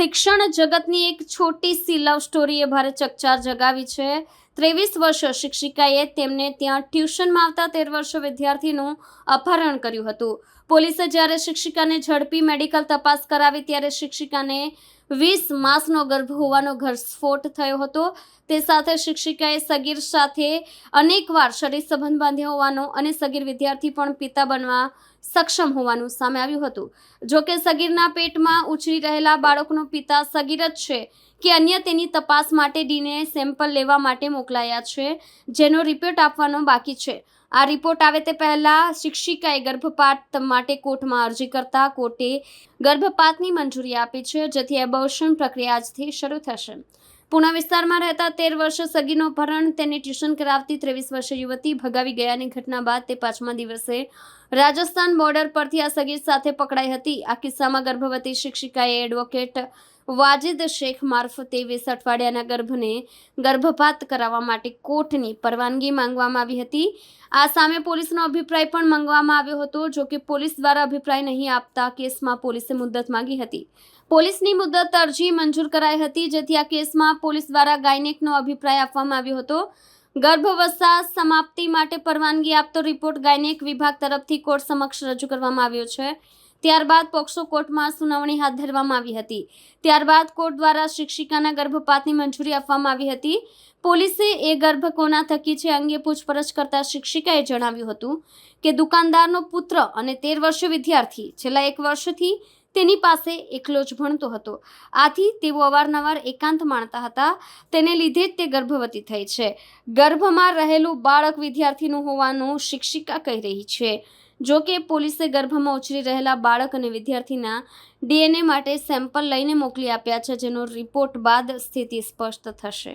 શિક્ષણ જગતની એક છોટી સી લવ સ્ટોરીએ ભારે ચકચાર જગાવી છે. ત્રેવીસ વર્ષ શિક્ષિકાએ તેમને ત્યાં ટ્યુશનમાં આવતા તેર વર્ષ વિદ્યાર્થીનું અપહરણ કર્યું હતું. પોલીસે જ્યારે શિક્ષિકાને ઝડપી મેડિકલ તપાસ કરાવી ત્યારે શિક્ષિકાને વીસ માસનો ગર્ભ હોવાનો ઘરસ્ફોટ થયો હતો. તે સાથે શિક્ષિકાએ સગીર સાથે અનેકવાર શરીર સંબંધ બાંધ્યો હોવાનો અને સગીર વિદ્યાર્થી પણ પિતા બનવા સક્ષમ હોવાનું સામે આવ્યું હતું. જો કે સગીરના પેટમાં ઉછરી રહેલા બાળકનો પિતા સગીર જ છે કે અન્ય તેની તપાસ માટે ડીએનએ સેમ્પલ લેવા માટે મોકલાયા છે, જેનો રિપોર્ટ આપવાનો બાકી છે. આ રિપોર્ટ આવે તે પહેલાં શિક્ષિકાએ ગર્ભપાત માટે કોર્ટમાં અરજી કરતા કોર્ટે ગર્ભપાતની મંજૂરી આપી છે, જેથી એબોર્શન પ્રક્રિયા આજથી શરૂ થશે. પુણા વિસ્તારમાં રહેતા તેર વર્ષ સગીનો અપહરણ તેને ટ્યુશન કરાવતી ત્રેવીસ વર્ષીય યુવતી ભગાવી ગયાની ઘટના બાદ તે પાંચમા દિવસે રાજસ્થાન બોર્ડર પરથી આ સગીર સાથે પકડાઈ હતી. આ કિસ્સામાં ગર્ભવતી શિક્ષિકાએ એડવોકેટ વાજિદ શેખ મારફતે વીસ અઠવાડિયાના ગર્ભને ગર્ભપાત કરાવવા માટે કોર્ટની પરવાનગી માંગવામાં આવી હતી. આ સામે પોલીસનો અભિપ્રાય પણ માંગવામાં આવ્યો હતો, જો કે પોલીસ દ્વારા અભિપ્રાય નહીં આપતા કેસમાં પોલીસે મુદ્દત માંગી હતી. પોલીસની મુદ્દત અરજી મંજૂર કરાઈ હતી, જેથી આ કેસમાં પોલીસ દ્વારા ગાયનેકનો અભિપ્રાય આપવામાં આવ્યો હતો. ગર્ભાવસ્થા સમાપ્તિ માટે પરવાનગી આપતો રિપોર્ટ ગાયનેક વિભાગ તરફથી કોર્ટ સમક્ષ રજૂ કરવામાં આવ્યો છે. ત્યારબાદ પોક્સો કોર્ટમાં સુનાવણી હાથ ધરવામાં આવી હતી. ત્યારબાદ કોર્ટ દ્વારા શિક્ષિકાના ગર્ભપાતની મંજૂરી આપવામાં આવી હતી. પોલીસે એ ગર્ભ કોના થકી છે અંગે પૂછપરછ કરતા શિક્ષિકાએ જણાવ્યું હતું કે દુકાનદારનો પુત્ર અને તેર વર્ષીય વિદ્યાર્થી છેલ્લા એક વર્ષથી તેની પાસે એકલો જ ભણતો હતો. આથી તેઓ અવારનવાર એકાંત માણતા હતા. તેને લીધે જ તે ગર્ભવતી થઈ છે. ગર્ભમાં રહેલું બાળક વિદ્યાર્થીનું હોવાનું શિક્ષિકા કહી રહી છે. જો કે પોલીસે ગર્ભમાં ઉછરી રહેલા બાળક અને વિદ્યાર્થીના ડીએનએ માટે સેમ્પલ લઈને મોકલી આપ્યા છે, જેનો રિપોર્ટ બાદ સ્થિતિ સ્પષ્ટ થશે.